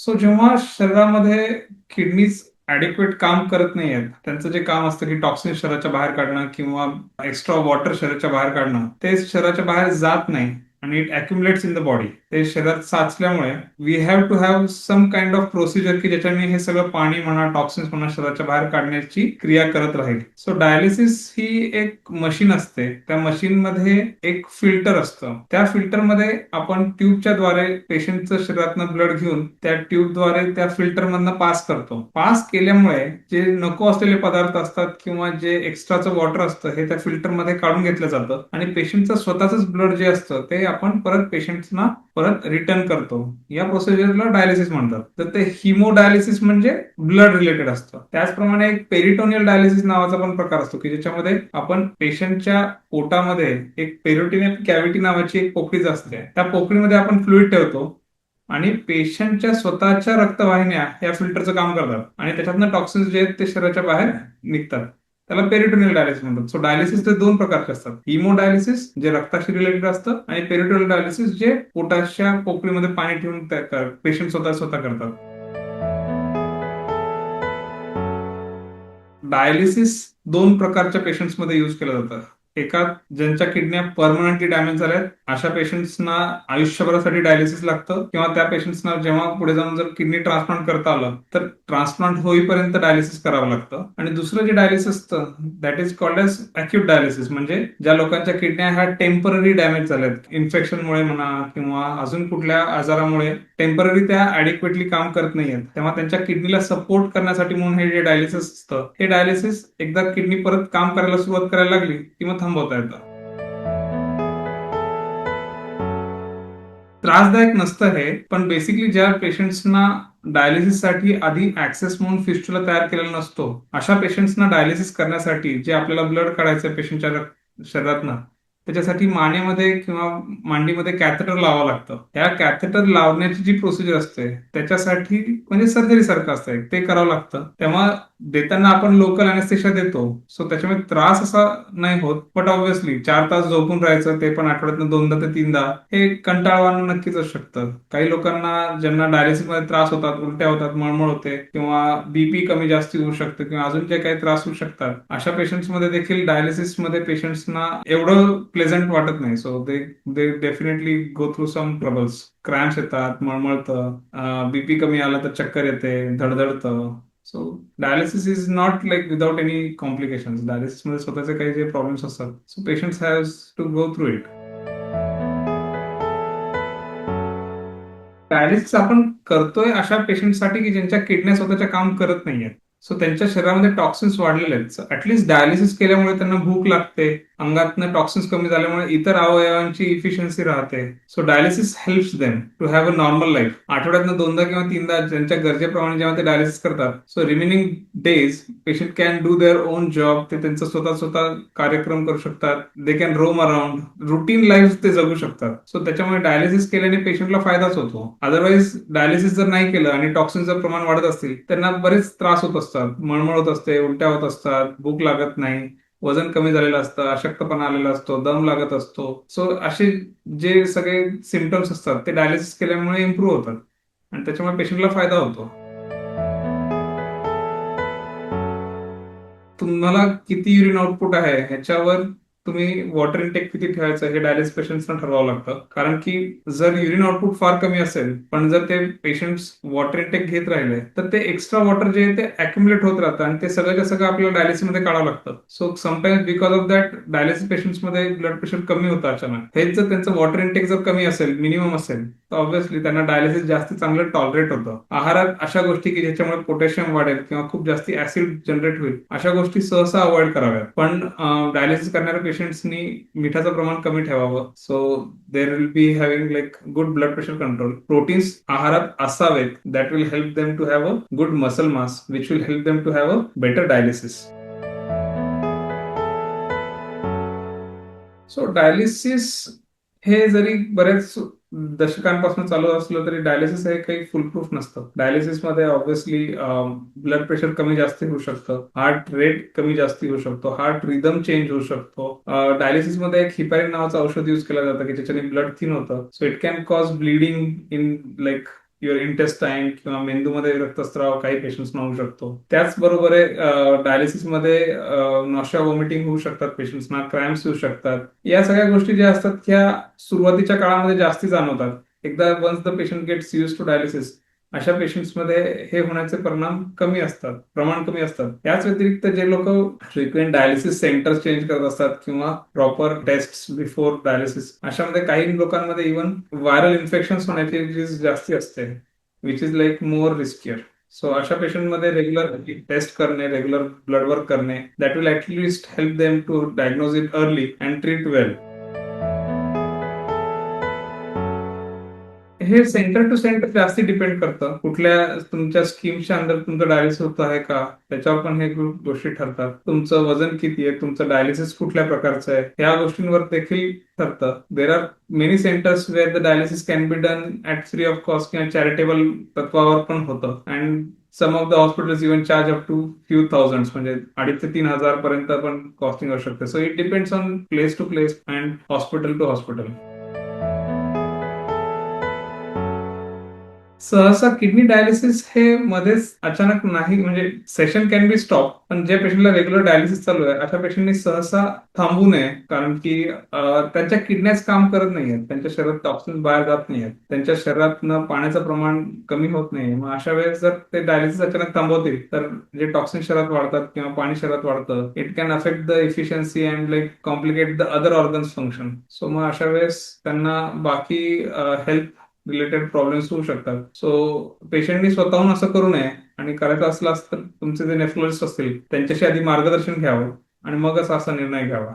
So जेव्हा शरीरामध्ये kidneys ऍडिक्वेट काम करत नाही आहेत त्यांचं जे काम असतं की टॉक्सिन शरीराच्या बाहेर काढणं किंवा एक्स्ट्रा वॉटर शरीराच्या बाहेर काढणं ते शरीराच्या बाहेर जात नाही. आणि it accumulates in the body ते शरीरात साचल्यामुळे we have to have some kind of procedure की ज्याच्याने हे सगळं पाणी म्हणा टॉक्सिन्स म्हणा शरीराच्या बाहेर काढण्याची क्रिया करत राहील. सो डायलिसिस ही एक मशीन असते. त्या मशीन मध्ये एक फिल्टर असतं. त्या फिल्टरमध्ये आपण ट्यूबच्या द्वारे पेशंटचं शरीरातनं ब्लड घेऊन त्या ट्यूबद्वारे त्या फिल्टर मधनं पास करतो. पास केल्यामुळे जे नको असलेले पदार्थ असतात किंवा जे एक्स्ट्राचं वॉटर असतं हे त्या फिल्टरमध्ये काढून घेतलं जातं. आणि पेशंटचं स्वतःच ब्लड जे असतं ते आपण परत पेशंट्सना परत रिटर्न करतो. या प्रोसिजरला डायलिसिस म्हणतात. तर ते हिमोडायलिसिस म्हणजे ब्लड रिलेटेड असतं. त्याचप्रमाणे एक पेरिटोनियल डायलिसिस नावाचा पण प्रकार असतो की ज्याच्यामध्ये आपण पेशंटच्या पोटामध्ये एक पेरिटोनियल कॅव्हिटी नावाची एक पोकळीच असते. त्या पोकळीमध्ये आपण फ्लुईड ठेवतो आणि पेशंटच्या स्वतःच्या रक्तवाहिन्या या फिल्टरचं काम करतात. आणि त्याच्यातनं टॉक्सिन्स जे आहेत ते शरीराच्या बाहेर निघतात. त्याला पेरिटोनियल डायलिसिस म्हणतात. सो डायलिसिस ते दोन प्रकारचे असतात हिमोडायलिसिस जे रक्ताशी रिलेटेड असतं आणि पेरिटोनियल डायलिसिस जे पोटाच्या पोकळीमध्ये पाणी ठेवून पेशंट स्वतः स्वतः करतात. डायलिसिस दोन प्रकारच्या पेशंट्समध्ये युज केलं जातं. एका ज्यांच्या किडन्या परमनंटली डॅमेज झाल्यात अशा पेशंट्सना आयुष्यभरासाठी डायलिसिस लागतं किंवा त्या पेशंट्सना जेव्हा पुढे जाऊन जर किडनी ट्रान्सप्लांट करता आलं तर ट्रान्सप्लांट होईपर्यंत डायलिसिस करावं लागतं. आणि दुसरं जे डायलिसिस असतं that is called as acute dialysis म्हणजे ज्या लोकांच्या किडन्या ह्या टेंपररी डॅमेज झाल्यात. इन्फेक्शनमुळे म्हणा किंवा अजून कुठल्या आजारामुळे टेंपररी त्या ऍडिक्वेटली काम करत नाहीयेत. तेव्हा त्यांच्या किडनीला सपोर्ट करण्यासाठी म्हणून हे जे डायलिसिस असतं हे डायलिसिस एकदा किडनी परत काम करायला सुरुवात करायला लागली किंवा थांबवता येतं. त्रासदायक नसतं हे पण बेसिकली ज्या पेशंट्सना डायलिसिससाठी आधी ऍक्सेस म्हणून फिस्टुला तयार केलेला नसतो अशा पेशंट्सना डायलिसिस करण्यासाठी जे आपल्याला ब्लड काढायचं पेशंटच्या शरीरातनं त्याच्यासाठी मानेमध्ये किंवा मांडीमध्ये कॅथेटर लावावं लागतं. त्या कॅथेटर लावण्याची जी प्रोसिजर असते त्याच्यासाठी म्हणजे सर्जरी सारखं असतं. ते करावं लागतं. तेव्हा देताना आपण लोकल अनेस्थेशिया देतो. सो त्याच्यामुळे त्रास असा नाही होत. बट ऑब्व्हियसली चार तास झोपून राहायचं ते पण आठवड्यातनं दोनदा ते तीनदा हे कंटाळवानं नक्कीच असू शकतं. काही लोकांना ज्यांना डायलिसिसमध्ये त्रास होतात उलट्या होतात मळमळ होते किंवा बीपी कमी जास्त होऊ शकतं किंवा अजून जे काही त्रास होऊ शकतात अशा पेशंट्समध्ये देखील डायलिसिसमध्ये पेशंट्सना एवढं प्लेझंट वाटत नाही. So they they definitely go through some troubles cramps येतात मळमळतं. बीपी कमी आला तर चक्कर येते धडधडतं. So dialysis is not like without any complication डायलिसिसमध्ये स्वतःचे काही जे प्रॉब्लेम्स असतात so patient have to go through it dialysis आपण करतोय अशा पेशंटसाठी की ज्यांच्या किडन्या स्वतःच्या काम करत नाहीयेत. सो त्यांच्या शरीरामध्ये टॉक्सिन्स वाढलेले आहेत. ऍटलीस्ट डायलिसिस केल्यामुळे त्यांना भूक लागते. अंगातनं टॉक्सिन्स कमी झाल्यामुळे इतर अवयवांची इफिशियन्सी राहते. So dialysis helps them to have a normal life आठवड्यातनं दोनदा किंवा तीनदा ज्यांच्या गरजेप्रमाणे जेव्हा ते डायलिसिस करतात. So remaining days patient can do their own job ते त्यांचा स्वतः स्वतः कार्यक्रम करू शकतात. They can roam around routine life ते जगू शकतात. सो त्याच्यामुळे डायलिसिस केल्याने पेशंटला फायदाच होतो. अदरवाईज डायलिसिस जर नाही केलं आणि टॉक्सिनचं प्रमाण वाढत असतील त्यांना बरेच त्रास होत असतात. मळमळ होत असते उलट्या होत असतात भूक लागत नाही. वजन कमी झालेलं असतं अशक्तपणा आलेला असतो दम लागत असतो. सो असे जे सगळे सिमटम्स असतात ते डायलिसिस केल्यामुळे इम्प्रूव्ह होतात. आणि त्याच्यामुळे पेशंटला फायदा होतो. तुम्हाला किती युरिन आउटपुट आहे ह्याच्यावर तुम्ही वॉटर इनटेक किती ठेवायचं हे डायलिस पेशंट्सना ठरवावं लागतं. कारण की जर युरिन आउटपुट फार कमी असेल पण जर ते पेशंट्स वॉटर इनटेक घेत राहिले तर ते एक्स्ट्रा वॉटर जे आहे ते अक्युमुलेट होत राहतं आणि ते सगळं सगळं आपल्याला डायलिसिसमध्ये काढावं लागतं. So sometimes because of that dialysis पेशंट्समध्ये blood pressure कमी होतं अचानक. हेच जर त्यांचं वॉटर इनटेक जर कमी असेल मिनिमम असेल तर ऑब्व्हियसली त्यांना डायलिसिस जास्त चांगलं टॉलरेट होतं. आहारात अशा गोष्टी की ज्याच्यामुळे पोटॅशियम वाढेल किंवा खूप जास्ती ऍसिड जनरेट होईल अशा गोष्टी सहसा अवॉइड कराव्यात. पण डायलिसिस करणाऱ्या पेशंट्सनी मिठाचं प्रमाण कमी ठेवावं. So there will be having like good blood pressure control proteins आहारात असावेत. That will help them to have a good muscle mass which will help them to have a better dialysis so dialysis हे जरी बरेच दशकांपासून चालू असलं तरी dialysis हे काही फुलप्रूफ नसतं. डायलिसिसमध्ये ऑब्व्हियसली ब्लड प्रेशर कमी जास्त होऊ शकतं हार्ट रेट कमी जास्त होऊ शकतो हार्ट रिदम चेंज होऊ शकतो. डायलिसिसमध्ये एक हिपॅरिन नावाचं औषध युज केलं जातं की ज्याच्याने ब्लड थिन होतं. So it can cause bleeding in like your intestine किंवा मेंदूमध्ये रक्तस्राव काही पेशंट्सना होऊ शकतो. त्याचबरोबर आहे डायलिसिसमध्ये नॉशा वॉमिटिंग होऊ शकतात पेशंट्सना क्रॅम्प्स येऊ शकतात. या सगळ्या गोष्टी ज्या असतात त्या सुरुवातीच्या काळामध्ये जास्ती जाणवतात. एकदा once the patient gets used to dialysis अशा पेशंट्समध्ये हे होण्याचे परिणाम कमी असतात प्रमाण कमी असतात. याच व्यतिरिक्त जे लोक फ्रिक्वेंट डायलिसिस सेंटर चेंज करत असतात किंवा प्रॉपर टेस्ट बिफोर डायलिसिस अशामध्ये काही लोकांमध्ये इव्हन व्हायरल इन्फेक्शन होण्याची रिस्क जास्ती असते which is like more riskier so अशा पेशंटमध्ये रेग्युलर टेस्ट करणे रेग्युलर ब्लड वर्क करणे that will at least help them to diagnose it early and treat well हे सेंटर टू सेंटर जास्ती depend करतं. कुठल्या तुमच्या स्कीमच्या अंदर तुमचं डायलिसिस होत आहे का? त्याच्यावर पण हे गोष्टी ठरतात. तुमचं वजन किती आहे? तुमचं डायलिसिस कुठल्या प्रकारचं आहे? ह्या गोष्टींवर देखील ठरतं. There are many centres where the dialysis can be done at free of cost किंवा चॅरिटेबल तत्वावर पण होतं. And some of the hospitals even charge up to few thousand म्हणजे अडीच ते तीन हजार पर्यंत पण कॉस्टिंग असू शकते. So it depends on place to place and hospital to hospital सहसा किडनी डायलिसिस हे मध्येच अचानक नाही म्हणजे सेशन कॅन बी स्टॉप पण ज्या पेशंटला रेग्युलर डायलिसिस चालू आहे अशा पेशंटनी सहसा थांबू नये कारण की त्यांच्या किडन्याच काम करत नाहीयेत त्यांच्या शरीरात टॉक्सिन बाहेर जात नाहीयेत त्यांच्या शरीरातनं पाण्याचं प्रमाण कमी होत नाहीये. मग अशा वेळेस जर ते डायलिसिस अचानक थांबवतील तर जे टॉक्सिन शरीरात वाढतात किंवा पाणी शरीरात वाढतं it can affect the efficiency and like complicate the other organs function so मग अशा वेळेस त्यांना बाकी हेल्थ रिलेटेड प्रॉब्लेम्स होऊ शकतात. सो पेशंटनी स्वतःहून असं करू नये आणि करायचं असलं असतं तर तुमचे जे नेफ्रोलॉजिस्ट असतील त्यांच्याशी आधी मार्गदर्शन घ्यावं आणि मगच असा निर्णय घ्यावा.